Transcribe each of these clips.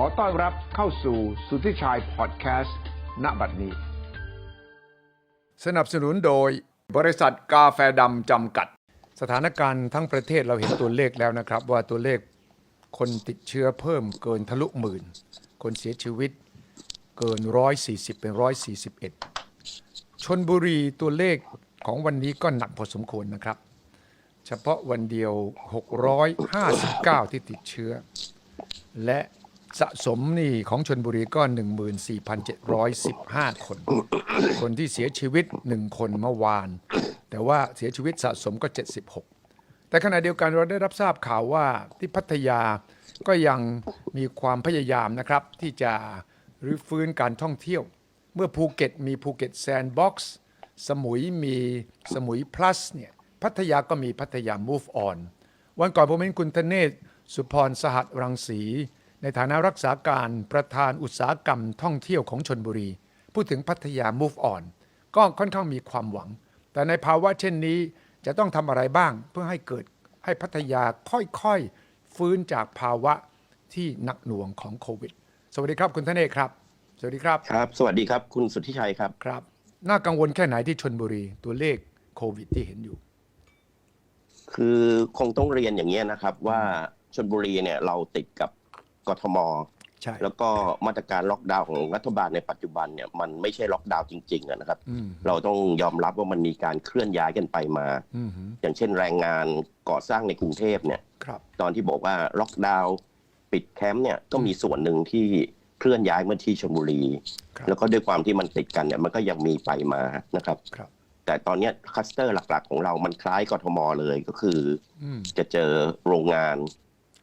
ขอต้อนรับเข้าสู่สุทธิชัยพอดแคสต์ณบัดนี้ สนับสนุนโดยบริษัทกาแฟดำจำกัด สถานการณ์ทั้งประเทศเราเห็นตัวเลขแล้วนะครับ ว่าตัวเลขคนติดเชื้อเพิ่มเกินทะลุหมื่น คนเสียชีวิตเกิน 140 เป็น 141 ชนบุรีตัวเลขของวันนี้ก็หนักพอสมควรนะครับ เฉพาะวันเดียว 659 ที่ติดเชื้อ และ สะสมนี่ของชนบุรีก็ 14,715 คน คนที่เสียชีวิต 1 คนเมื่อวาน แต่ว่าเสียชีวิตสะสมก็ 76 แต่ขณะเดียวกันเราได้รับทราบข่าวว่าที่พัทยาก็ยังมีความพยายามนะครับ ที่จะรื้อฟื้นการท่องเที่ยว เมื่อภูเก็ตมีภูเก็ตแซนด์บ็อกซ์สมุยมีสมุย plus เนี่ยพัทยาก็มีพัทยา move on วันก่อนผมเห็นคุณธเนศสุพรสหัสรังสี ในฐานะรักษาการประธานอุตสาหกรรมท่องเที่ยวของชนบุรี พูดถึงพัทยา move on ก็ค่อนข้างมีความหวัง แต่ในภาวะเช่นนี้จะต้องทำอะไรบ้างเพื่อให้เกิดให้พัทยาค่อยๆ ฟื้นจากภาวะที่หนักหน่วงของโควิด สวัสดีครับคุณธเนศครับ สวัสดีครับ ครับ สวัสดีครับ คุณสุทธิชัยครับ ครับ น่ากังวลแค่ไหนที่ชนบุรีตัวเลขโควิดที่เห็นอยู่ คือคงต้องเรียนอย่างนี้ยนะครับว่าชนบุรีเนี่ยเราติดกับ กทม ใช่แล้วก็มาตรการล็อกดาวน์ของรัฐบาลในปัจจุบันเนี่ยมันไม่ใช่ล็อกดาวน์จริงๆอะนะครับ อืมเราต้องยอมรับว่ามันมีการเคลื่อนย้ายกันไปมา อืมฮึอย่างเช่นแรงงานก่อสร้างในกรุงเทพเนี่ย ครับ ตอนที่บอกว่าล็อกดาวน์ปิดแคมป์เนี่ยก็มีส่วนหนึ่งที่เคลื่อนย้ายมาที่ชลบุรี ครับ แล้วก็ด้วยความที่มันติดกันเนี่ยมันก็ยังมีไปมานะครับ ครับ แต่ตอนเนี้ยคลัสเตอร์หลักๆ ของเรามันคล้ายกทมเลยก็คือ อืม จะเจอโรงงาน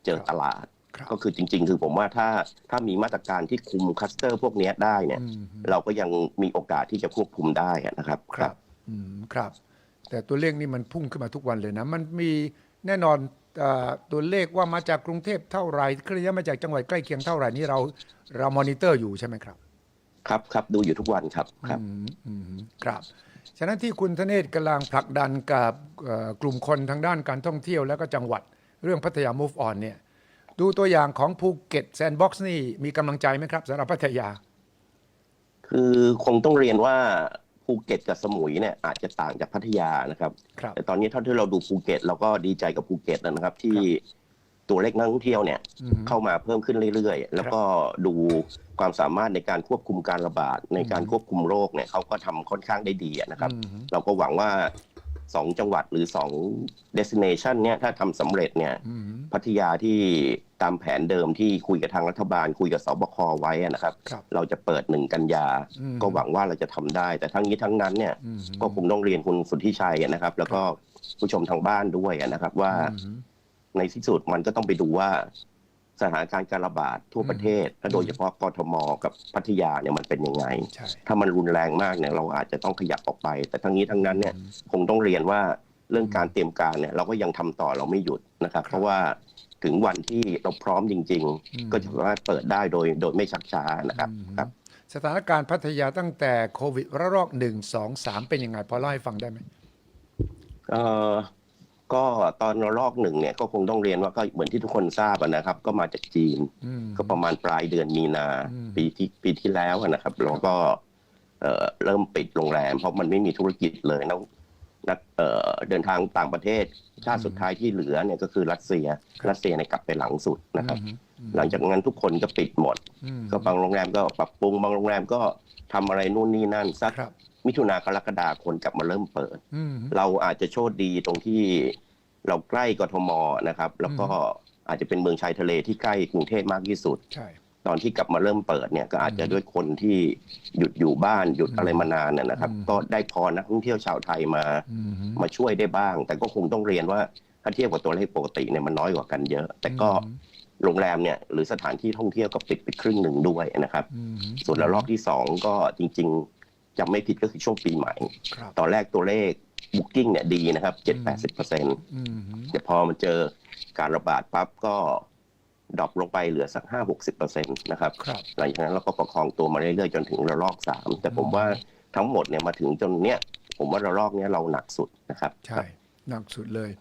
เจอครับตลาดครับ ก็คือจริง ๆ คือผมว่าถ้าถ้ามีมาตรการที่คุมคลัสเตอร์พวกเนี้ยได้เนี่ยอืมฮึเราก็ยังมีโอกาสที่จะควบคุมได้อะนะครับครับอืมครับ แต่ตัวเลขนี่มันพุ่งขึ้นมาทุกวันเลยนะ มันมีแน่นอนเออตัวเลขว่ามาจากกรุงเทพเท่าไหร่เคลื่อนย้ายมาจากจังหวัดใกล้เคียงเท่าไหร่นี่เราเรามอนิเตอร์อยู่ใช่ไหมครับ ครับครับดูอยู่ทุกวันครับครับอืมอืมครับฉะนั้นที่คุณธเนศกำลังผลักดันกับเอ่อกลุ่มคนทางด้านการท่องเที่ยวแล้วก็จังหวัดเรื่องพัทยา move on เนี่ย ดูตัวอย่างของภูเก็ตแซนด์บ็อกซ์นี่มีกำลังใจไหมครับสำหรับพัทยา คือคงต้องเรียนว่าภูเก็ตกับสมุยเนี่ยอาจจะต่างจากพัทยานะครับ ครับแต่ตอนนี้เท่าที่เราดูภูเก็ตเราก็ดีใจกับภูเก็ตนะครับ ที่ตัวเลขนักท่องเที่ยวเนี่ยอืมเข้ามาเพิ่มขึ้นเรื่อยๆ แล้วก็ดูความสามารถในการควบคุมการระบาดในการควบคุมโรคเนี่ยเขาก็ทำค่อนข้างได้ดีอะนะครับ อืมเราก็หวังว่า สองจังหวัดหรือสอง destination เนี่ยถ้าทำสำเร็จเนี่ยอืมพัทยาที่ตามแผนเดิมที่คุยกับทางรัฐบาล คุยกับสบคไว้อะนะครับครับ เราจะเปิดหนึ่งกันยาอืมก็หวังว่าเราจะทำได้ แต่ทั้งนี้ทั้งนั้นเนี่ยอืมก็คงต้องเรียนคุณสุทธิชัยนะครับ แล้วก็ผู้ชมทางบ้านด้วยนะครับว่าอืมในที่สุดมันก็ต้องไปดูว่า สถานการณ์การระบาดทั่วประเทศและโดยเฉพาะกทมกับพัทยาเนี่ยมันเป็นยังไง ใช่ ถ้ามันรุนแรงมากเนี่ยเราอาจจะต้องขยับออกไป แต่ทั้งนี้ทั้งนั้นเนี่ยคงต้องเรียนว่าเรื่องการเตรียมการเนี่ยเราก็ยังทำต่อเราไม่หยุดนะครับ เพราะว่าถึงวันที่เราพร้อมจริงๆก็จะสามารถเปิดได้โดยโดยไม่ชักช้านะครับอืมครับ สถานการณ์พัทยาตั้งแต่โควิดระลอกหนึ่งสองสามเป็นยังไงพอเล่าให้ฟังได้ไหม เอ่อ ก็ตอนระลอกหนึ่งเนี่ยก็คงต้องเรียนว่าก็เหมือนที่ทุกคนทราบอะนะครับ ก็มาจากจีนอืมก็ประมาณปลายเดือนมีนาอืมปีที่ปีที่แล้วอะนะครับเราก็เอ่อเริ่มปิดโรงแรม เพราะมันไม่มีธุรกิจเลยนักนักเอ่อเดินทางต่างประเทศชาติสุดท้ายที่เหลือเนี่ยก็คือรัสเซีย รัสเซียเนี่ยกลับไปหลังสุดนะครับอืมอืมหลังจากนั้นทุกคนก็ปิดหมดอืมก็บางโรงแรมก็ปรับปรุงบางโรงแรมก็ทำอะไรนู่นนี่นั่นสักครับมิถุนากรกฎาคนกลับมาเริ่มเปิดอืมเราอาจจะโชคดีตรงที่ เราใกล้กทมนะครับ แล้วก็อาจจะเป็นเมืองชายทะเลที่ใกล้กรุงเทพมากที่สุดใช่ตอนที่กลับมาเริ่มเปิดเนี่ยก็อาจจะด้วยคนที่หยุดอยู่บ้านหยุดอะไรมานานนะนะครับอืมก็ได้พอนักท่องเที่ยวชาวไทยมาอืมมาช่วยได้บ้าง แต่ก็คงต้องเรียนว่าถ้าเทียบกับตัวเลขปกติเนี่ยมันน้อยกว่ากันเยอะ แต่ก็โรงแรมเนี่ยหรือสถานที่ท่องเที่ยวก็ปิดไปครึ่งหนึ่งด้วยนะครับอืมส่วนระลอกที่สองก็จริง ๆจำไม่ผิดก็คือช่วงปีใหม่ครับตอนแรกตัวเลข บุ๊กิ้งเนี่ยดีนะครับเจ็ดแปดสิบเปอร์เซ็นต์อืมแต่พอมันเจอการระบาดปั๊บก็ดรอปลงไปเหลือสักห้าหกสิบเปอร์เซ็นต์นะครับครับหลังจากนั้นเราก็ประคองตัวมาเรื่อยๆ จนถึงระลอกสามแต่ผมว่าทั้งหมดเนี่ยมาถึงจนเนี้ยผมว่าระลอกเนี้ยเราหนักสุดนะครับ ใช่หนักสุดเลย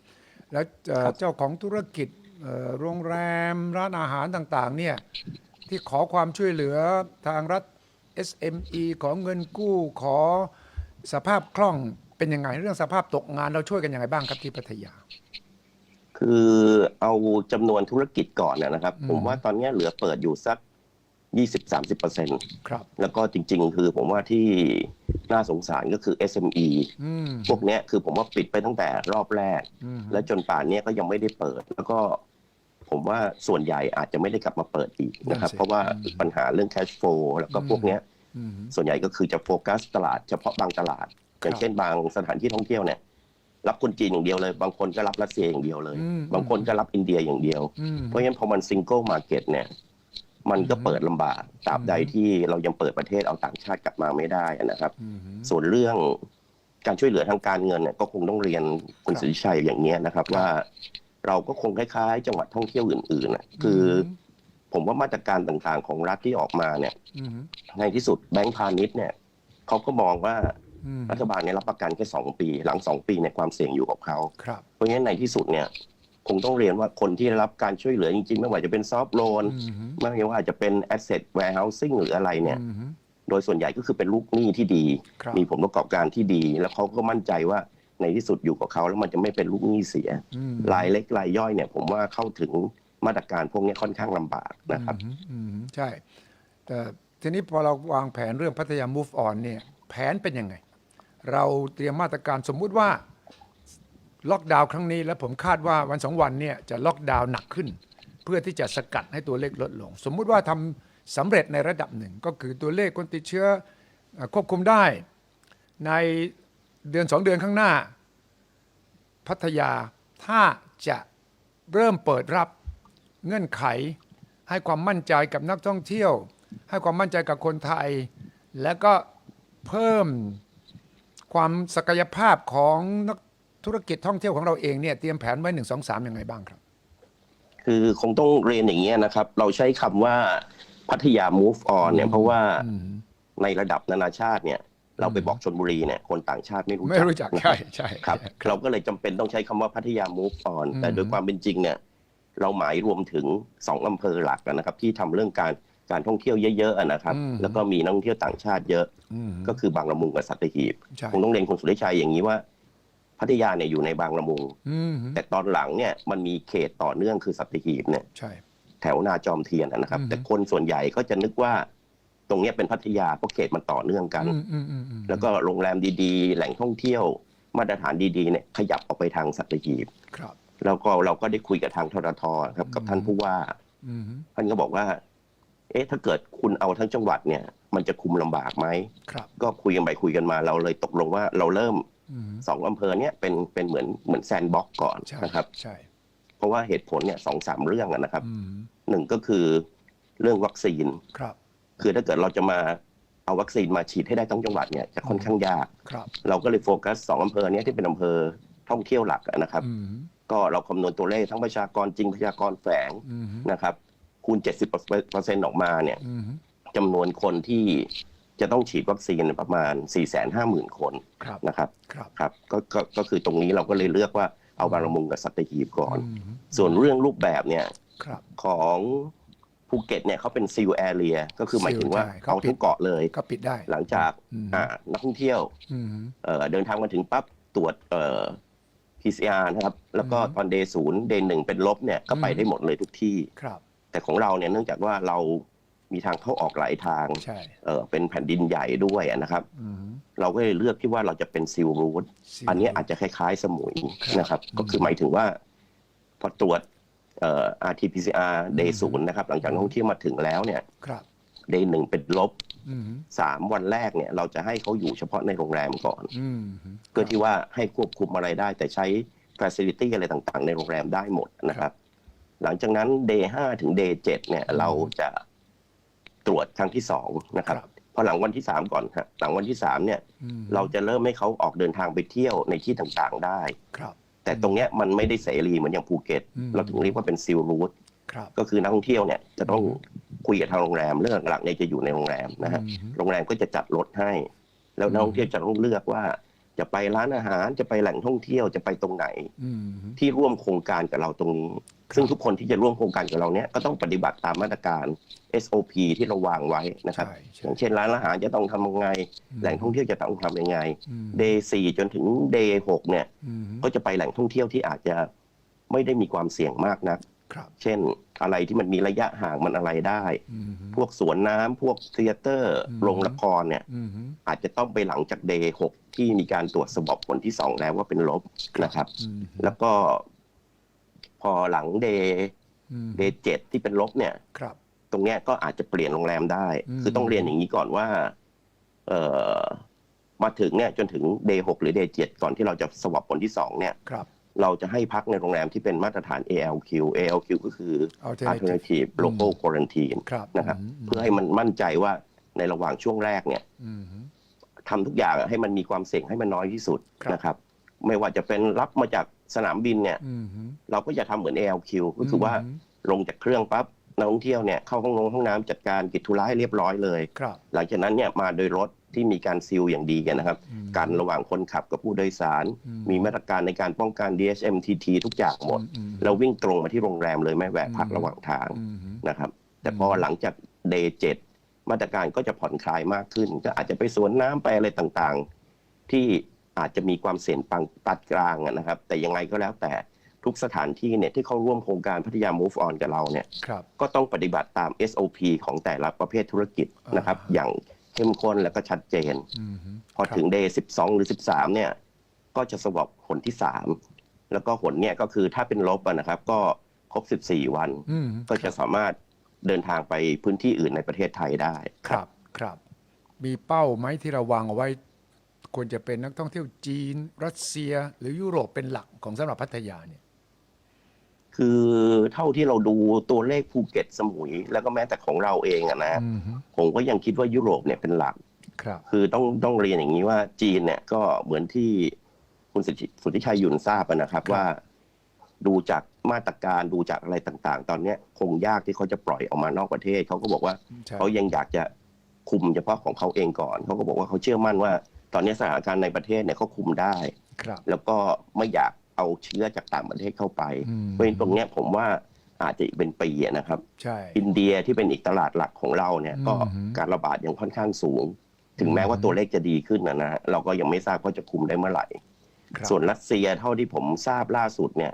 แล้วเอ่อครับเจ้าของธุรกิจเอ่อโรงแรมร้านอาหารต่างๆ เนี่ยที่ขอความช่วยเหลือทางรัฐ SME ขอเงินกู้ขอสภาพคล่อง เป็นยังไงเรื่องสภาพตกงานเราช่วยกันยังไงบ้างครับที่พัทยา คือเอาจำนวนธุรกิจก่อนนะครับ อืม ผมว่าตอนนี้เหลือเปิดอยู่สัก20-30เปอร์เซ็นต์ครับ แล้วก็จริง ๆ คือผมว่าที่น่าสงสารก็คือ SME อืมพวกเนี้ยคือผมว่าปิดไปตั้งแต่รอบแรก อืมและจนป่านเนี้ยก็ยังไม่ได้เปิด แล้วก็ผมว่าส่วนใหญ่อาจจะไม่ได้กลับมาเปิดอีกนะครับ เพราะว่าปัญหาเรื่อง cash flow แล้วก็พวกเนี้ย อืมส่วนใหญ่ก็คือจะโฟกัสตลาดเฉพาะบางตลาด อย่างเช่นบางสถานที่ท่องเที่ยวเนี่ย รับคนจีนอย่างเดียวเลย บางคนก็รับรัสเซียอย่างเดียวเลย อืม บางคนก็รับอินเดียอย่างเดียว อืม เพราะฉะนั้นพอมันซิงเกิลมาเก็ตเนี่ย มันก็เปิดลำบากตราบใดอืมที่เรายังเปิดประเทศเอาต่างชาติกลับมาไม่ได้นะครับ อืม ส่วนเรื่องการช่วยเหลือทางการเงินเนี่ยก็คงต้องเรียนคุณครับ สุทธิชัยอย่างเนี้ยนะครับครับว่าเราก็คงคล้ายๆ จังหวัดท่องเที่ยวอื่นๆน่ะคืออผมว่ามาตรการต่างๆของรัฐที่ออกมาเนี่ย อืมในที่สุดแบงก์พาณิชย์เนี่ยเขาก็มองว่าอืม รัฐบาลเนี่ยรับประกันแค่สองปี หลังสองปีเนี่ยความเสี่ยงอยู่กับเขาครับเพราะฉะนั้นในที่สุดเนี่ยคงต้องเรียนว่าคนที่ได้รับการช่วยเหลือจริง ๆ ไม่ว่าจะเป็นซอฟ t ์โลนอืมไม่ว่าจะเป็น asset warehousing หรืออะไรเนี่ยอืมโดยส่วนใหญ่ก็คือเป็นลูกหนี้ที่ดีครับมีผลประกอบการที่ดี แล้วเขาก็มั่นใจว่าในที่สุดอยู่กับเขาแล้วมันจะไม่เป็นลูกหนี้เสียอืมรายเล็กรายย่อยเนี่ย ผมว่าเข้าถึงมาตรการพวกนี้ค่อนข้างลำบากนะครับอืมอืมใช่ แต่ทีนี้พอเราวางแผนเรื่องพัทยา move on เนี่ย แผนเป็นยังไง เราเตรียมมาตรการสมมุติว่าล็อกดาวน์ครั้งนี้ แล้วผมคาดว่าวันสองวันเนี่ยจะล็อกดาวน์หนักขึ้น เพื่อที่จะสกัดให้ตัวเลขลดลง สมมุติว่าทำสำเร็จในระดับหนึ่ง ก็คือตัวเลขคนติดเชื้อเอ่อควบคุมได้ ในเดือนสองเดือนข้างหน้า พัทยาถ้าจะเริ่มเปิดรับเงื่อนไข ให้ความมั่นใจกับนักท่องเที่ยว ให้ความมั่นใจกับคนไทย และก็เพิ่ม ความศักยภาพของนักธุรกิจท่องเที่ยวของเราเองเนี่ยเตรียมแผนไว้หนึ่งสองสามยังไงบ้างครับ คือคงต้องเรียนอย่างนี้ยนะครับ เราใช้คำว่าพัทยา move on เนี่ยเพราะว่าอืมในระดับนานาชาติเนี่ย เราไปบอกชนบุรีเนี่ยคนต่างชาติไม่รู้จักไม่รู้จักนะคใช่รับใช่ครับ เราก็เลยจำเป็นต้องใช้คำว่าพัทยา move on แต่โดยความเป็นจริงเนี่ย เราหมายรวมถึงสองอำเภอหลักนะครับ ที่ทำเรื่องการ การท่องเที่ยวเยอะๆนะครับ แล้วก็มีนักท่องเที่ยวต่างชาติเยอะอืมก็คือบางละมุงกับสัตหีบใช่คงต้องเรียนคุณสุริชัยอย่างนี้ว่าพัทยาเนี่ยอยู่ในบางละมุงอืมแต่ตอนหลังเนี่ยมันมีเขตต่อเนื่องคือสัตหีบเนี่ยใช่แถวนาจอมเทียนนะครับอืมแต่คนส่วนใหญ่ก็จะนึกว่าตรงเนี้ยเป็นพัทยาเพราะเขตมันต่อเนื่องกันอืมอืมอืมอืมแล้วก็โรงแรมดีๆ แหล่งท่องเที่ยวมาตรฐานดีๆเนี่ยขยับออกไปทางสัตหีบครับแล้วก็เราก็ได้คุยกับทางทรทครับกับท่านผู้ว่าอืมท่านก็บอกว่า เอ๊ะถ้าเกิดคุณเอาทั้งจังหวัดเนี่ยมันจะคุมลำบากไหมครับ ก็คุยกันไปคุยกันมาเราเลยตกลงว่าเราเริ่มอืมสองอำเภอเนี่ยเป็นเป็นเหมือนเหมือนแซนด์บ็อกก่อนใช่นะครับใช่เพราะว่าเหตุผลเนี่ยสองสามเรื่องอะนะครับอืมหนึ่งก็คือเรื่องวัคซีนครับ คือถ้าเกิดเราจะมาเอาวัคซีนมาฉีดให้ได้ทั้งจังหวัดเนี่ยจะค่อนข้างยากครับ เราก็เลยโฟกัสสองอำเภอเนี้ยที่เป็นอำเภอท่องเที่ยวหลักอะนะครับอืมก็เราคำนวณตัวเลขทั้งประชากรจริงประชากรแฝงอืมนะครับ คูณ 70เปอร์เซ็นต์ออกมาเนี่ยอืมจำนวนคนที่จะต้องฉีดวัคซีนประมาณ 4 5 0 0 0 0 คนครับนะครับครับครับก็ก็ก็คือตรงนี้เราก็เลยเลือกว่าเอาบางละมุงกับสัตหีบก่อนอืมส่วนเรื่องรูปแบบเนี่ยครับของภูเก็ตเนี่ยเขาเป็นซีลแอเรียก็คือหมายถึงว่าใช่เขาเอาปิดทุกเกาะเลยก็ปิดได้ หลังจากอืมอ่านักท่องเที่ยวอืมเอ่อเดินทางมาถึงปั๊บตรวจเอ่อ PCR นะครับ แล้วก็อืมตอนเดย์ศูนย์เดย์หนึ่งเป็นลบเนี่ยก็ไปอืมได้หมดเลยทุกที่ครับ แต่ของเราเนี่ยเนื่องจากว่าเรามีทางเข้าออกหลายทางใช่ เออเป็นแผ่นดินใหญ่ด้วยนะครับ อืม เราก็เลยเลือกที่ว่าเราจะเป็นซิลรูทสี่อันนี้อาจจะคล้ายๆ สมุยครับนะครับอืมก็คือหมายถึงว่า พอตรวจเอ่อ RT-PCR เดย์ศูนย์นะครับ หลังจากนักท่องเที่ยวมาถึงแล้วเนี่ย ครับเดย์หนึ่งเป็นลบอืมสามวันแรกเนี่ย เราจะให้เขาอยู่เฉพาะในโรงแรมก่อน อืมเพื่อที่ว่าให้ควบคุมอะไรได้ แต่ใช้ Facility อะไรต่างๆ ในโรงแรมได้หมดนะครับ หลังจากนั้น Day 5ถึง Day 7เนี่ยเราจะตรวจครั้งที่สองนะครับครับพอหลังวันที่สามก่อนฮะหลังวันที่สามเนี่ยอืมเราจะเริ่มให้เขาออกเดินทางไปเที่ยวในที่ต่างๆได้ครับ แต่ตรงเนี้ยมันไม่ได้เสรีเหมือนอย่างภูเก็ตอืมเราถึงเรียกว่าเป็นซิลรูทครับก็คือนักท่องเที่ยวเนี่ยจะต้องคุยกับทางโรงแรมเรื่องหลักๆเนี่ยจะอยู่ในโรงแรมนะฮะอืมโรงแรมก็จะจัดรถให้ แล้วนักท่องเที่ยวจะต้องเลือกว่า จะไปร้านอาหารจะไปแหล่งท่องเที่ยวจะไปตรงไหนอืมที่ร่วมโครงการกับเราตรงนี้ ซึ่งทุกคนที่จะร่วมโครงการกับเราเนี้ยก็ต้องปฏิบัติตามมาตรการ SOP ที่เราวางไว้นะครับใช่ใช่อย่างเช่นร้านอาหารจะต้องทำยังไง แหล่งท่องเที่ยวจะต้องทำยังไงอืม Day 4จนถึง Day 6เนี่ยอืมก็จะไปแหล่งท่องเที่ยวที่อาจจะไม่ได้มีความเสี่ยงมากนักครับ เช่นอะไรที่มันมีระยะห่างมันอะไรได้อืมพวกสวนน้ำพวกเทเตอร์อืมโรงละครเนี่ยอืมอาจจะต้องไปหลังจาก Day 6ที่มีการตรวจสอบผลที่2แล้วว่าเป็นลบนะครับอืมแล้วก็ พอหลัง Day อืม Day 7ที่เป็นลบเนี่ยครับตรงเนี้ยก็อาจจะเปลี่ยนโรงแรมได้อืมคือต้องเรียนอย่างนี้ก่อนว่า เอ่อมาถึงเนี่ยจนถึง day 6หรือ day 7ก่อนที่เราจะสวอปผลที่2เนี่ยครับ เราจะให้พักในโรงแรมที่เป็นมาตรฐาน ALQ ALQ ก็คือ Alternative Alternative Local Quarantine ครับนะครับมเพื่อให้มันมั่นใจว่าในระหว่างช่วงแรกเนี่ยอืมทำทุกอย่างให้มันมีความเสี่ยงให้มันน้อยที่สุดครับนะครับ ไม่ว่าจะเป็นรับมาจากสนามบินเนี่ยอืมเราก็จะทำเหมือน ALQ ก็คือว่ามลงจากเครื่องปั๊บนักท่องเที่ยวเนี่ยเข้าห้องนงห้องน้ำจัดการกิจธุระให้เรียบร้อยเลยครับหลังจากนั้นเนี่ยมาโดยรถ ที่มีการซีลอย่างดีกันนะครับอืมกันระหว่างคนขับกับผู้โดยสารอืมมีมาตรการในการป้องกัน DHMTT ทุกอย่างหมดอืมเราวิ่งตรงมาที่โรงแรมเลยไม่แวะพักอืมระหว่างทางอืมนะครับ แต่อืมพอหลังจากเดย์เจ็ดมาตรการก็จะผ่อนคลายมากขึ้น ก็อาจจะไปสวนน้ำไปอะไรต่างๆ ที่อาจจะมีความเสี่ยงปังปัดกลางอะนะครับ แต่ยังไงก็แล้วแต่ทุกสถานที่เนี่ยที่เข้าร่วมโครงการพัทยา Move On กับเราเนี่ยครับก็ต้องปฏิบัติตาม SOP ของแต่ละประเภทธุรกิจนะครับอ่าอย่าง เข้มข้นและก็ชัดเจนอืมพอถึง day 12หรือ13เนี่ย ก็จะสวอปผลที่3แล้วก็ผลเนี่ยก็คือถ้าเป็นลบอะนะครับ ก็ครบ14วันอืมก็จะสามารถเดินทางไปพื้นที่อื่นในประเทศไทยได้ครับครับ มีเป้าไหมที่เราวางเอาไว้ ควรจะเป็นนักท่องเที่ยวจีน รัสเซีย หรือยุโรปเป็นหลักของสำหรับพัทยาเนี่ย คือเท่าที่เราดูตัวเลขภูเก็ตสมุย แล้วก็แม้แต่ของเราเองอะนะอืมผมก็ยังคิดว่ายุโรปเนี่ยเป็นหลักครับคือต้องต้องเรียนอย่างนี้ว่าจีนเนี่ยก็เหมือนที่คุณสุทธิสุทธิชัยหยุ่นทราบอะนะครับว่า ดูจากมาตรการดูจากอะไรต่างๆ ตอนเนี้ยคงยากที่เขาจะปล่อยออกมานอกประเทศเขาก็บอกว่าใช่เขายังอยากจะคุมเฉพาะของเขาเองก่อนเขาก็บอกว่าเขาเชื่อมั่นว่า ตอนนี้สถานการณ์ในประเทศเนี่ยเขาคุมได้ครับแล้วก็ไม่อยาก เอาเชื้อจากต่างประเทศเข้าไปอืมเพราะฉะนั้นตรงเนี้ยผมว่าอาจจะอีกเป็นปีอะนะครับ ใช่ อินเดียที่เป็นอีกตลาดหลักของเราเนี่ยก็อืมการระบาดยังค่อนข้างสูง ถึงแม้ว่าตัวเลขจะดีขึ้นนะนะฮะเราก็ยังไม่ทราบว่าจะคุมได้เมื่อไหร่ ครับส่วนรัสเซียเท่าที่ผมทราบล่าสุดเนี่ย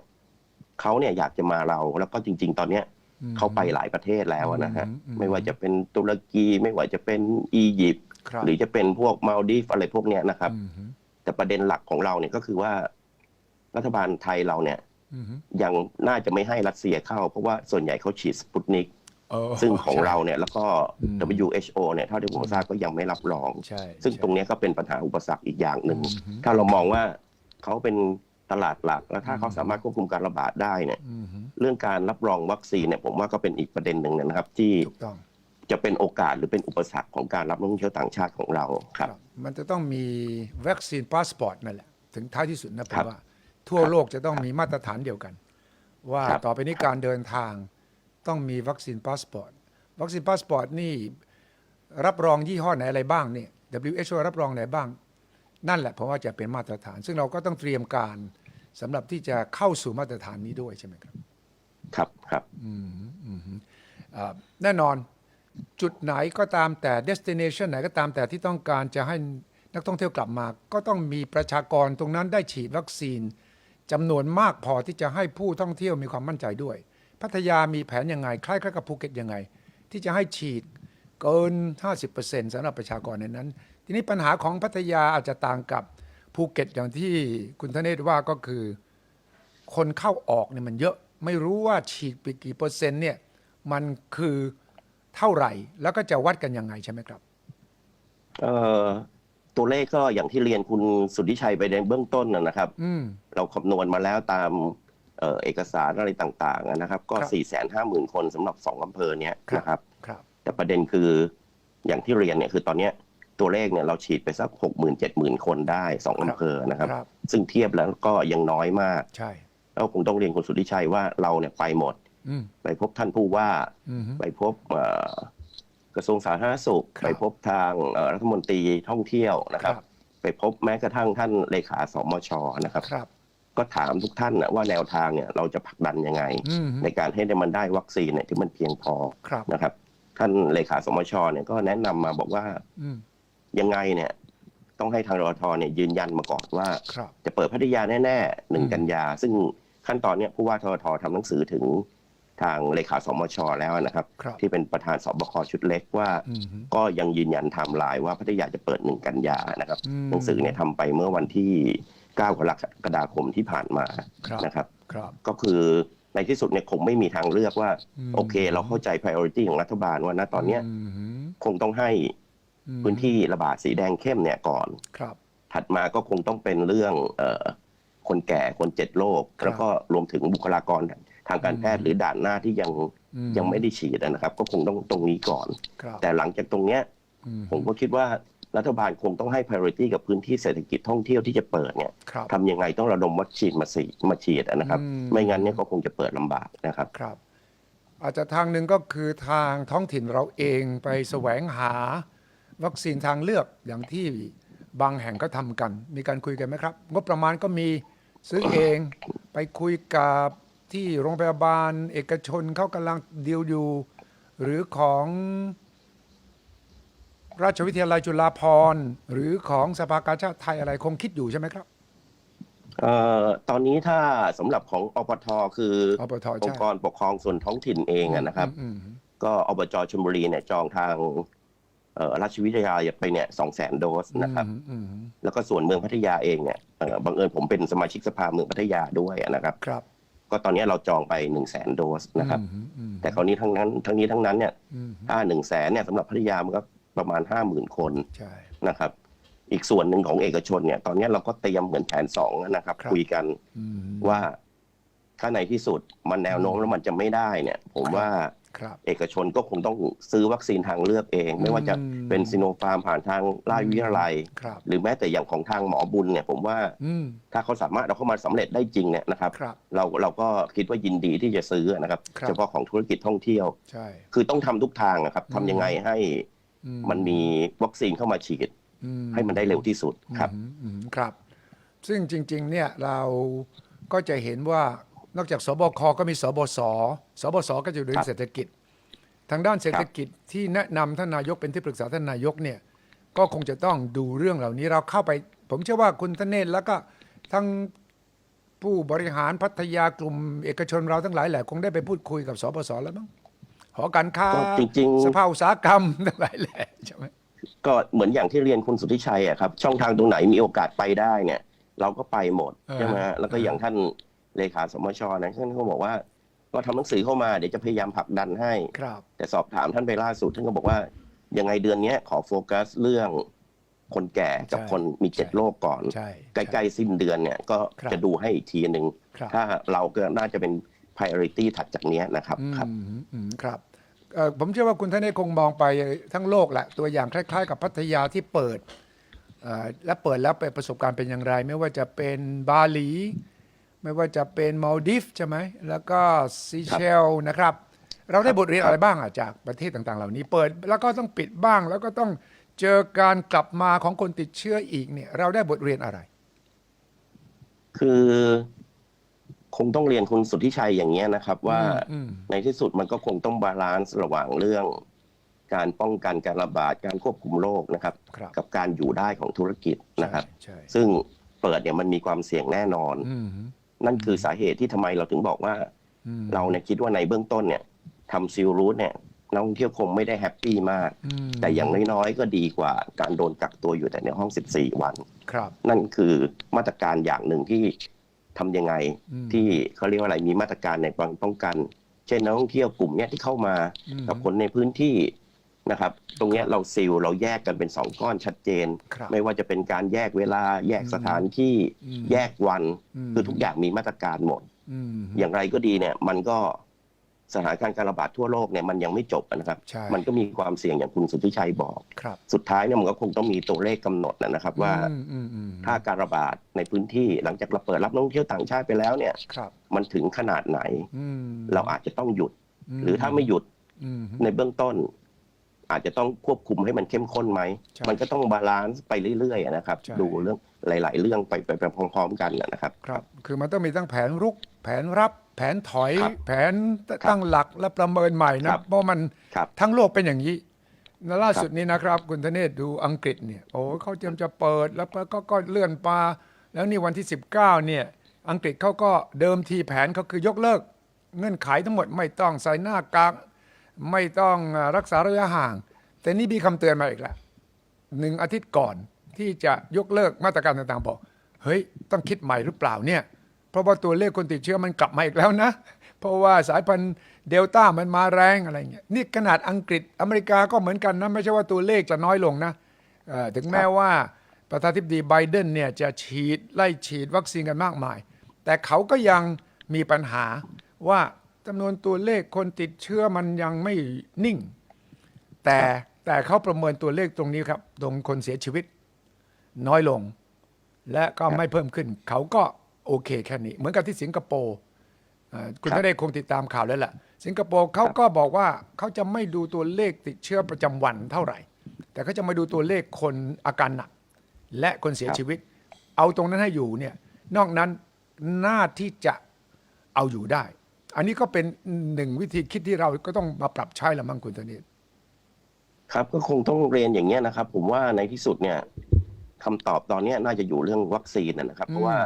เขาเนี่ยอยากจะมาเราแล้วก็จริง ๆ ตอนเนี้ยอืม เขาไปหลายประเทศแล้วนะฮะอืมอืม ไม่ว่าจะเป็นตุรกีไม่ว่าจะเป็นอียิปต์ครับหรือจะเป็นพวกมาลดีฟอะไรพวกเนี้ยนะครับ อืม แต่ประเด็นหลักของเราเนี่ยก็คือว่า รัฐบาลไทยเราเนี่ยอืมยังน่าจะไม่ให้รัสเซียเข้า เพราะว่าส่วนใหญ่เขาฉีดสปุตนิกเออซึ่งของใช่เราเนี่ยแล้วก็อืม WHO เนี่ยเท่าที่ผมทราบก็ยังไม่รับรองใช่ซึ่งใช่ตรงเนี้ยก็เป็นปัญหาอุปสรรคอีกอย่างหนึ่งอืมถ้าเรามองว่าเขาเป็นตลาดหลัก แล้วถ้าเขาอืมสามารถควบคุมการระบาดได้เนี่ยอืมเรื่องการรับรองวัคซีนเนี่ยผมว่าก็เป็นอีกประเด็นหนึ่งนะครับ ที่ถูกต้องจะเป็นโอกาสหรือเป็นอุปสรรคของการรับนักท่องเที่ยวต่างชาติของเราครับ มันจะต้องมีวัคซีนพาสปอร์ตนั่นแหละถึงท้ายที่สุดนะผครัมบว่า ทั่วโลกจะต้องมีมาตรฐานเดียวกัน ว่าครับ ต่อไปนี้การเดินทางต้องมีวัคซีนพาสปอร์ตวัคซีนพาสปอร์ตนี่รับรองยี่ห้อไหนอะไรบ้างเนี่ย WHO รับรองไหนบ้าง นั่นแหละผมว่าจะเป็นมาตรฐาน ซึ่งเราก็ต้องเตรียมการสำหรับที่จะเข้าสู่มาตรฐานนี้ด้วยใช่ไหมครับ ครับครับ อืมอืมอ่าแน่นอนจุดไหนก็ตามแต่ destination ไหนก็ตามแต่ที่ต้องการจะให้นักท่องเที่ยวกลับมา ก็ต้องมีประชากรตรงนั้นได้ฉีดวัคซีน จำนวนมากพอที่จะให้ผู้ท่องเที่ยวมีความมั่นใจด้วย พัทยามีแผนยังไงคล้ายๆกับภูเก็ตยังไง ที่จะให้ฉีดเกิน 50%สำหรับประชากรในนั้น ทีนี้ปัญหาของพัทยาอาจจะต่างกับภูเก็ตอย่างที่คุณธเนศว่าก็คือ คนเข้าออกเนี่ยมันเยอะไม่รู้ว่าฉีดไปกี่เปอร์เซ็นต์เนี่ยมันคือเท่าไหร่ แล้วก็จะวัดกันยังไงใช่ไหมครับเอ่อตัวเลขก็อย่างที่เรียนคุณสุทธิชัยไปในเบื้องต้นนะนะครับ อืม เราคำนวณมาแล้วตามเอ่อเอกสารอะไรต่างๆนะครับ ก็ครับ4ี่แสนห้าหมื่นคนสำหรับสองอำเภอเนี้ยครับนะครับครับแต่ประเด็นคืออย่างที่เรียนเนี่ยคือตอนเนี้ยตัวเลขเนี่ยเราฉีดไปสักหกหมื่นเจ็ดหมื่นคนได้สองอำเภอนะครับครับ ซึ่งเทียบแล้วก็ยังน้อยมากใช่แล้วคงต้องเรียนคุณสุทธิชัยว่าเราเนี่ยไปหมดอืมไปพบท่านผู้ว่าอืมไปพบเอ่อกระทรวงสาธารณสุขครับไปพบทางเอ่อรัฐมนตรีท่องเที่ยวนะครับไปไปพบแม้กระทั่งท่านเลขาสมชนะครับครับ ก็ถามทุกท่านนะว่าแนวทางเนี่ยเราจะผลักดันยังไงอืมในการให้ได้มันได้วัคซีนเนี่ยที่มันเพียงพอครับนะครับ ท่านเลขาสมชเนี่ยก็แนะนำมาบอกว่าอืมยังไงเนี่ย ต้องให้ทางรอทเนี่ยยืนยันมาก่อนว่าครับจะเปิดพัทยาแน่ๆหนึ่งอืมกันยา ซึ่งขั้นตอนเนี้ยผู้ว่าทรททำหนังสือถึงทางเลขาสมชแล้วนะครับครับที่เป็นประธานสบคชุดเล็กว่าอืมก็ยังยืนยันไทม์ไลน์ว่าพัทยาจะเปิดหนึ่งกันยานะครับอืมหนังสือเนี่ยทำไปเมื่อวันที่ 9กรกฎาคมที่ผ่านมาครับนะครับครับก็คือในที่สุดเนี่ยคงไม่มีทางเลือกว่าอืมโอเค เราเข้าใจ priority ของรัฐบาลว่าณตอนเนี้ยมคงต้องให้อืมพื้นที่ระบาดสีแดงเข้มเนี่ยก่อนครับ ถัดมาก็คงต้องเป็นเรื่องเอ่อคนแก่คนเจ็ดโรคครับแล้วก็รวมถึงบุคลากรทางการแพทย์หรือด่านหน้าที่ยังอืยังไม่ได้ฉีดนะครับ ก็คงต้องตรงนี้ก่อนครับแต่หลังจากตรงเนี้ยอืผมก็คิดว่า รัฐบาลคงต้องให้ priority กับพื้นที่เศรษฐกิจท่องเที่ยวที่จะเปิดเนี่ยครับ ทำยังไงต้องระดมวัคซีนมาฉีดมาฉีดนะครับ อืม ไม่งั้นเนี่ยก็คงจะเปิดลำบากนะครับ ครับ อาจจะทางหนึ่งก็คือทางท้องถิ่นเราเองไปแสวงหา วัคซีนทางเลือกอย่างที่บางแห่งก็ทำกัน มีการคุยกันไหมครับ งบประมาณก็มีซื้อเองไปคุยกับที่โรงพยาบาล เอกชนเขากำลังดีลอยู่ หรือของ ราชวิทยาลัยจุฬาภรณ์หรือของสภากาชาติไทยอะไรคงคิดอยู่ใช่ไหมครับ เอ่อตอนนี้ถ้าสำหรับของอปทคืออปทองใช่ค์กรปกครองส่วนท้องถิ่นเองอะนะครับ อืมอืมก็อบจชลบุรีเนี่ยจองทางเอ่อราชวิทยาลัยไปเนี่ยสองแสนโดสนะครับอืมอืมแล้วก็ส่วนเมืองพัทยาเองเนี่ยเอ่อบังเอิญผมเป็นสมาชิกสภาเมืองพัทยาด้วยนะครับ ครับก็ตอนนี้เราจองไป1นึ่งแสนโดสนะครับ อืมอืมแต่คราวนี้ทั้งนั้นทั้งนี้ทั้งนั้นเนี่ยอืมถ้าหนึ่งแสนเนี่ยสำหรับพัทยามันก็ ประมาณห้าหมื่นคนใช่นะครับ อีกส่วนหนึ่งของเอกชนเนี่ย ตอนนี้เราก็เตรียมเหมือนแผนสองนะครับครับคุยกันอืมว่าถ้าในที่สุดมันแนวโน้มแล้วมันจะไม่ได้เนี่ย ผมครับว่าครับเอกชนก็คงต้องซื้อวัคซีนทางเลือกเอง ไม่ว่าจะอืมเป็นซิโนฟาร์มผ่านทางราชวิทยาลัยครับหรือแม้แต่อย่างของทางหมอบุญเนี่ย ผมว่าอืมถ้าเขาสามารถเอาเข้ามาสำเร็จได้จริงเนี่ยนะครับครับ เราเราก็คิดว่ายินดีที่จะซื้อนะครับครับเฉพาะของธุรกิจท่องเที่ยวใช่คือต้องทำทุกทางนะครับอืมทำยังไงให้อื มันมีวัคซีนเข้ามาฉีดอืให้มันได้เร็วที่สุดครับอืมอืมครับ ซึ่งจริง ๆ เนี่ยเราก็จะเห็นว่านอกจากสบคก็มีสบสสบสก็จะดูเรื่อครังบเศรษฐกิจ ทางด้านเศรษฐกิจที่แนะนำท่านนายกเป็นที่ปรึกษาท่านนายกเนี่ย ก็คงจะต้องดูเรื่องเหล่านี้เราเข้าไป ผมเชื่อว่าคุณธเนศแล้วก็ทั้งผู้บริหารพัทยากลุ่มเอกชนเราทั้งหลายแหละคงได้ไปพูดคุยกับสบสแล้วมั้ง หอการค้าก็จริงๆ สภาอุตสาหกรรมทั้งหลายแหละใช่ไหมก็เหมือนอย่างที่เรียนคุณสุทธิชัยอะครับ ช่องทางตรงไหนมีโอกาสไปได้เนี่ย เราก็ไปหมดอ่าใช่ไหมฮะแล้วก็อย่างท่านเลขาสมชนะท่านก็บอกว่า ก็ทำหนังสือเข้ามาเดี๋ยวจะพยายามผลักดันให้ ครับ แต่สอบถามท่านไปล่าสุดท่านก็บอกว่า ยังไงเดือนเนี้ยขอโฟกัสเรื่องคนแก่กับใช่คนมีเจ็ดใช่ โรคก่อน ใช่ ใกล้ๆสิ้นเดือนเนี่ยก็ครับจะดูให้อีกทีหนึ่งครับ ถ้าเราก็น่าจะเป็น priority ถัดจากเนี้ยนะครับอืมครับอืมครับเอ่อ ผมเชื่อว่าคุณท่านได้คงมองไปทั้งโลกแหละตัวอย่างคล้าย ๆ กับพัทยาที่เปิดและเปิดแล้วเป็นประสบการณ์เป็นอย่างไร ไม่ว่าจะเป็นบาหลี ไม่ว่าจะเป็นมาลดิฟใช่ไหมแล้วก็ซีเชลนะครับ เราได้บทเรียนอะไรบ้างอะจากประเทศต่าง ๆ เหล่านี้ เปิดแล้วก็ต้องปิดบ้าง แล้วก็ต้องเจอการกลับมาของคนติดเชื้ออีกเนี่ยเราได้บทเรียนอะไร คือ คงต้องเรียนคุณสุทธิชัยอย่างเงี้ยนะครับ ว่าอืมในที่สุดมันก็คงต้องบาลานซ์ระหว่างเรื่อง การป้องกันการระบาดการควบคุมโรคนะครับครับกับการอยู่ได้ของธุรกิจนะครับใช่ใช่ซึ่งเปิดเนี่ยมันมีความเสี่ยงแน่นอนอืมนั่นคือสาเหตุที่ทำไมเราถึงบอกว่าอืมเราเนี่ยคิดว่าในเบื้องต้นเนี่ยทำซิลรูทเนี่ยนักท่องเที่ยวคงไม่ได้แฮปปี้มากอืมแต่อย่างน้อยๆ ก็ดีกว่าการโดนกักตัวอยู่แต่ในห้อง 14 วัน ครับ นั่นคือมาตรการอย่างหนึ่งที่ ทำยังไงอืมที่เขาเรียกว่าอะไรมีมาตรการในการป้องกัน เช่นนักท่องเที่ยวกลุ่มเนี้ยที่เข้ามาอืมกับคนในพื้นที่นะครับ ตรงเนี้ยเราซิลเราแยกกันเป็นสองก้อนชัดเจนครับไม่ว่าจะเป็นการแยกเวลา แยกสถานที่อืมแยกวันอืมคือทุกอย่างมีมาตรการหมดอืมอย่างไรก็ดีเนี่ย มันก็ สถานการณ์การระบาดทั่วโลกเนี่ยมันยังไม่จบนะครับ ใช่มันก็มีความเสี่ยงอย่างคุณสุทธิชัยบอก ครับ สุดท้ายเนี่ยมันก็คงต้องมีตัวเลขกำหนดนะครับว่า อืมอืมอืมถ้าการระบาดในพื้นที่หลังจากเราเปิดรับนักท่องเที่ยวต่างชาติไปแล้วเนี่ยครับมันถึงขนาดไหน อืมเราอาจจะต้องหยุดมหรือถ้าไม่หยุดอืม ในเบื้องต้น อาจจะต้องควบคุมให้มันเข้มข้นไหม ใช่มันก็ต้องบาลานซ์ไปเรื่อยๆนะครับ ใช่ ดูเรื่องหลาย ๆ เรื่องไปไปไปพร้อมๆกันนะครับ ครับ คือมันต้องมีทั้งแผนรุกแผนรับแผนถอยครับแผนตั้งหลักและประเมินใหม่คนะรับเพราะมันครับทั้งโลกเป็นอย่างนี้แล้วล่าสุดนี้นะครับ คุณธเนศดูอังกฤษเนี่ยโอ้เขาเตรียมจะเปิดแล้วก็ก็เลื่อนมาแล้วนี่วันที่ 19เนี่ยอังกฤษเขาก็เดิมทีแผนเขาคือยกเลิก เงื่อนไขทั้งหมดไม่ต้องใส่หน้ากากไม่ต้องรักษาระยะห่าง แต่นี่มีคำเตือนมาอีกแล้ว หนึ่งอาทิตย์ก่อนที่จะยกเลิกมาตรการต่างๆบอก เฮ้ย ต้องคิดใหม่หรือเปล่าเนี่ยเพ ราะว่าตัวเลขคนติดเชื้อมันกลับมาอีกแล้วนะ เพราะว่าสายพันธุ์เดลต้ามันมาแรงอะไรเงี้ยนี่ขนาดอังกฤษอเมริกาก็เหมือนกันนะ ไม่ใช่ว่าตัวเลขจะน้อยลงนะถึงแม้ว่าประธานาธิบดีไบเดนเนี่ยจะฉีดไล่ฉีดวัคซีนกันมากมาย แต่เขาก็ยังมีปัญหาว่าจำนวนตัวเลขคนติดเชื้อมันยังไม่นิ่ง แต่แต่เขาประเมินตัวเลขตรงนี้ครับตรงคนเสียชีวิตน้อยลง และก็ไม่เพิ่มขึ้น เขาก็ โอเคแค่นี้ เหมือนกับที่สิงคโปร์เอ่อคุณครับก็ได้คงติดตามข่าวแล้วแหละสิงคโปร์เขาก็บอกว่าเขาจะไม่ดูตัวเลขติดเชื้อประจำวันเท่าไหร่ แต่เขาจะมาดูตัวเลขคนอาการหนัก และคนเสียครับชีวิต เอาตรงนั้นให้อยู่เนี่ยนอกนั้นน่าที่จะเอาอยู่ได้ อันนี้ก็เป็นหนึ่งวิธีคิดที่เราก็ต้องมาปรับใช้ละมั้งคุณธเนศครับก็คงต้องเรียนอย่างเงี้ยนะครับ ผมว่าในที่สุดเนี่ยคำตอบตอนเนี้ยน่าจะอยู่เรื่องวัคซีนนะนะครับ เพราะว่า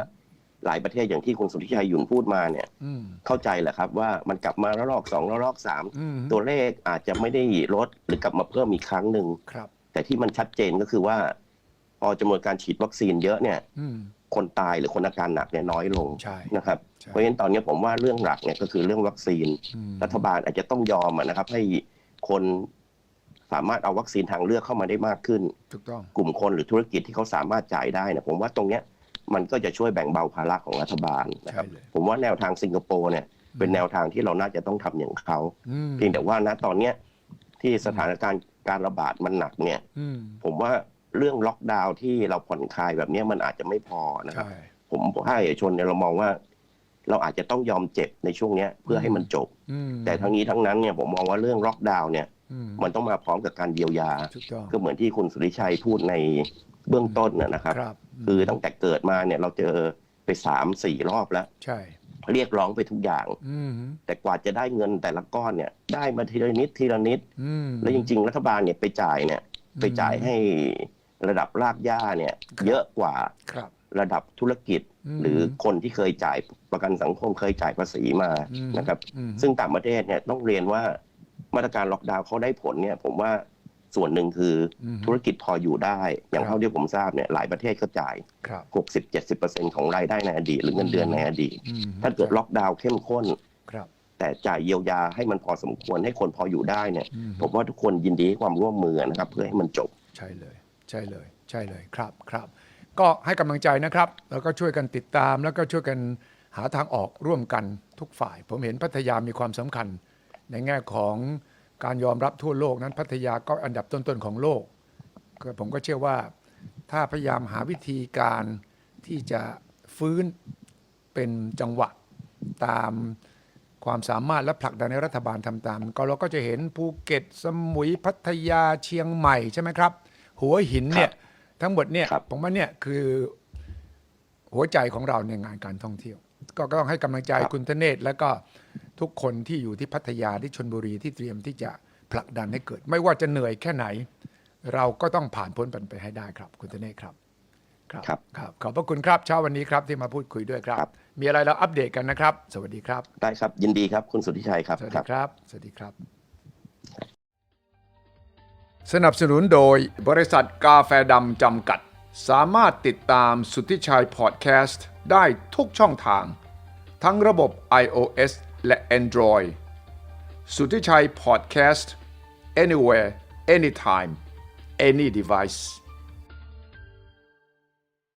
หลายประเทศอย่างที่คุณสุทธิชัยหยุ่นพูดมาเนี่ยอืมเข้าใจแหละครับว่ามันกลับมาระลอกสองระลอกสามอืมตัวเลขอาจจะไม่ได้ลดหรือกลับมาเพิ่มอีกครั้งหนึ่งครับแต่ที่มันชัดเจนก็คือว่า พอจำนวนการฉีดวัคซีนเยอะเนี่ยอืมคนตายหรือคนอาการหนักเนี่ยน้อยลงใช่นะครับใช่เพราะฉะนั้นตอนนี้ผมว่าเรื่องหลักเนี่ยก็คือเรื่องวัคซีนอืมรัฐบาลอาจจะต้องยอมอะนะครับ ให้คนสามารถเอาวัคซีนทางเลือกเข้ามาได้มากขึ้น ถูกต้อง กลุ่มคนหรือธุรกิจที่เขาสามารถจ่ายได้เนี่ยผมว่าตรงเนี้ย มันก็จะช่วยแบ่งเบาภาระของรัฐบาลนะครับใช่เลยผมว่าแนวทางสิงคโปร์เนี่ยเป็นแนวทางที่เราน่าจะต้องทำอย่างเขาอืมเพียงแต่ว่าณตอนเนี้ยที่สถานการณ์การระบาดมันหนักเนี่ยอืมผมว่าเรื่องล็อกดาวน์ที่เราผ่อนคลายแบบเนี้ยมันอาจจะไม่พอนะครับใช่ผมภาคเอกชนเนี่ยเรามองว่า เราอาจจะต้องยอมเจ็บในช่วงเนี้ยเพื่อให้มันจบอืมแต่ทั้งนี้ทั้งนั้นเนี่ยผมมองว่าเรื่องล็อกดาวน์เนี่ยอืมมันต้องมาพร้อมกับการเยียวยาถูกต้องก็เหมือนที่คุณสุริชัยพูดใน เบื้องต้นนะนะครับ ครับคือตั้งแต่เกิดมาเนี่ยเราเจอไปสามสี่รอบแล้ว ใช่ เรียกร้องไปทุกอย่าง อืมแต่กว่าจะได้เงินแต่ละก้อนเนี่ย ได้มาทีละนิดทีละนิด อืม แล้วจริง ๆ รัฐบาลเนี่ยไปจ่ายเนี่ยอืมไปจ่ายให้ระดับรากหญ้าเนี่ย ครับ เยอะกว่าครับ ระดับธุรกิจอืมหรือคนที่เคยจ่ายประกันสังคมเคยจ่ายภาษีมาอืมนะครับ อืมซึ่งต่างประเทศเนี่ยต้องเรียนว่ามาตรการล็อกดาวน์เขาได้ผลเนี่ย ผมว่า ส่วนหนึ่งคืออมธุรกิจพออยู่ได้ อย่างครับเท่าที่ผมทราบเนี่ยหลายประเทศก็จ่ายครับ60-70%ของรายได้ในอดีต หรือเงินเดือนในอดีตอืมถ้าเกิดล็อกดาวน์เข้มข้นครับแต่จ่ายเยียวยาให้มันพอสมควรให้คนพออยู่ได้เนี่ยอืมผมว่าทุกคนยินดีให้ความร่วมมือนะครับ เพื่อให้มันจบ ใช่เลย ใช่เลย ใช่เลยครับครับ ก็ให้กำลังใจนะครับ แล้วก็ช่วยกันติดตาม แล้วก็ช่วยกันหาทางออกร่วมกันทุกฝ่าย ผมเห็นพัทยามีความสำคัญในแง่ของ การยอมรับทั่วโลกนั้นพัทยาก็อันดับต้นๆของโลกก็ผมก็เชื่อว่าถ้าพยายามหาวิธีการที่จะฟื้นเป็นจังหวะตามความสามารถและผลักดันให้รัฐบาลทำตาม ก็เราก็จะเห็นภูเก็ตสมุยพัทยาเชียงใหม่ใช่ไหมครับ หัวหินเนี่ยทั้งหมดเนี่ยครับผมว่าเนี่ยคือหัวใจของเราในงานการท่องเที่ยว ก็ก็ต้องให้กำลังใจคุณธเนศแล้วก็ทุกคนที่อยู่ที่พัทยาที่ชนบุรีที่เตรียมที่จะผลักดันให้เกิด ไม่ว่าจะเหนื่อยแค่ไหน เราก็ต้องผ่านพ้นมันไปให้ได้ครับ คุณธเนศครับครับครับขอบพระคุณครับเช้าวันนี้ครับที่มาพูดคุยด้วยครับครับมีอะไรเราอัปเดตกันนะครับ สวัสดีครับ ได้ครับยินดีครับ คุณสุทธิชัยครับ สวัสคดีรับครับ สวัสดีครับ สนับสนุนโดยบริษัทกาแฟดำจำกัด สามารถติดตามสุทธิชัยพอดแคสต์ได้ทุกช่องทาง ทั้งระบบ iOS และ Android สุทธิชัยพอดแคสต์ anywhere anytime any device